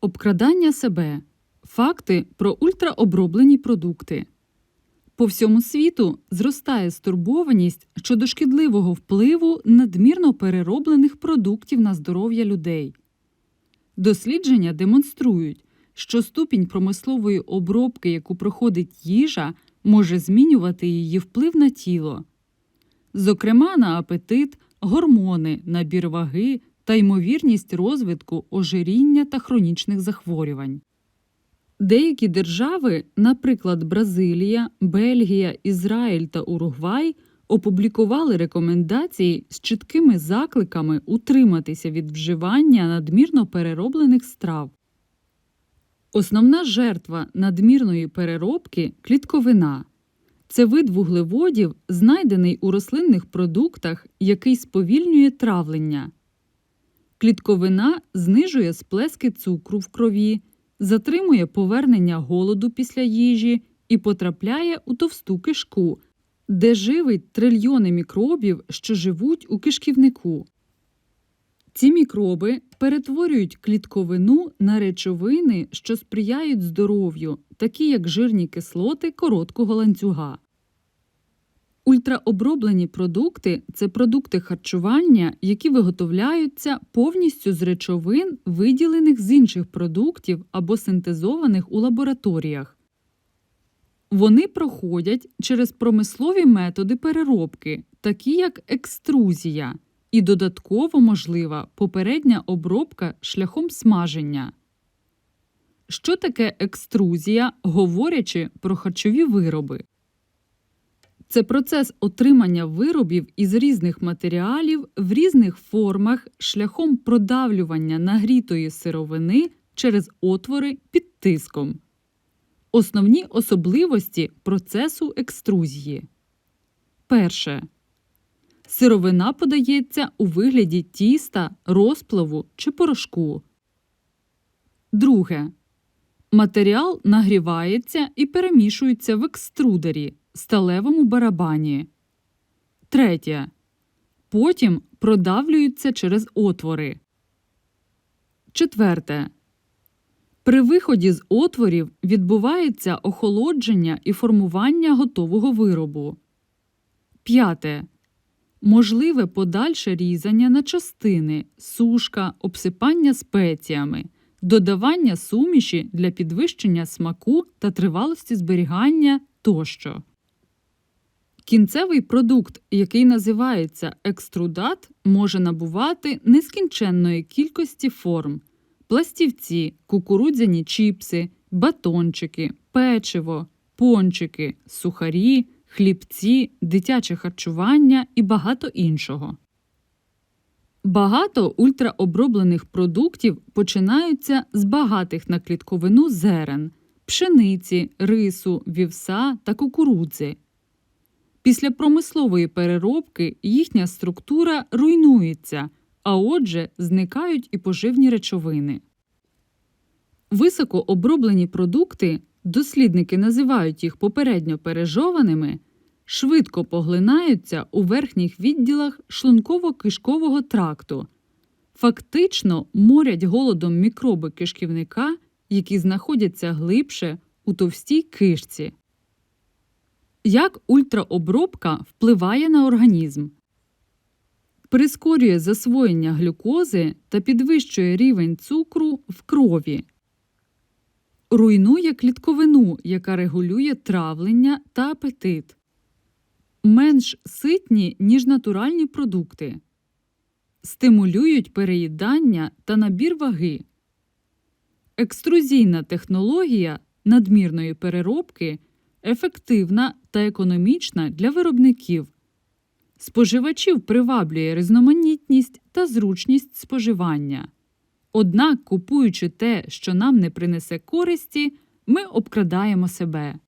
Обкрадання себе. Факти про ультраоброблені продукти. По всьому світу зростає стурбованість щодо шкідливого впливу надмірно перероблених продуктів на здоров'я людей. Дослідження демонструють, що ступінь промислової обробки, яку проходить їжа, може змінювати її вплив на тіло, зокрема на апетит, гормони, набір ваги та ймовірність розвитку ожиріння та хронічних захворювань. Деякі держави, наприклад, Бразилія, Бельгія, Ізраїль та Уругвай, опублікували рекомендації з чіткими закликами утриматися від вживання надмірно перероблених страв. Основна жертва надмірної переробки клітковина. Це вид вуглеводів, знайдений у рослинних продуктах, який сповільнює травлення. Клітковина знижує сплески цукру в крові, затримує повернення голоду після їжі і потрапляє у товсту кишку, де живить трильйони мікробів, що живуть у кишківнику. Ці мікроби перетворюють клітковину на речовини, що сприяють здоров'ю, такі як жирні кислоти короткого ланцюга. Ультраоброблені продукти це продукти харчування, які виготовляються повністю з речовин, виділених з інших продуктів або синтезованих у лабораторіях. Вони проходять через промислові методи переробки, такі як екструзія, і додатково можлива попередня обробка шляхом смаження. Що таке екструзія, говорячи про харчові вироби? Це процес отримання виробів із різних матеріалів в різних формах шляхом продавлювання нагрітої сировини через отвори під тиском. Основні особливості процесу екструзії. Перше. Сировина подається у вигляді тіста, розплаву чи порошку. Друге. Матеріал нагрівається і перемішується в екструдері сталевому барабані. Третє. Потім продавлюються через отвори. Четверте. При виході з отворів відбувається охолодження і формування готового виробу. П'яте. Можливе подальше різання на частини, сушка, обсипання спеціями, додавання суміші для підвищення смаку та тривалості зберігання тощо. Кінцевий продукт, який називається екструдат, може набувати нескінченної кількості форм: пластівці, кукурудзяні чіпси, батончики, печиво, пончики, сухарі, хлібці, дитяче харчування і багато іншого. Багато ультраоброблених продуктів починаються з багатих на клітковину зерен, пшениці, рису, вівса та кукурудзи. Після промислової переробки їхня структура руйнується, а отже, зникають і поживні речовини. Високооброблені продукти, дослідники називають їх попередньо пережованими, швидко поглинаються у верхніх відділах шлунково-кишкового тракту, фактично морять голодом мікроби кишківника, які знаходяться глибше у товстій кишці. Як ультраобробка впливає на організм? Прискорює засвоєння глюкози та підвищує рівень цукру в крові. Руйнує клітковину, яка регулює травлення та апетит. Менш ситні, ніж натуральні продукти. Стимулюють переїдання та набір ваги. Екструзійна технологія надмірної переробки ефективна та економічна для виробників. Споживачів приваблює різноманітність та зручність споживання. Однак, купуючи те, що нам не принесе користі, ми обкрадаємо себе.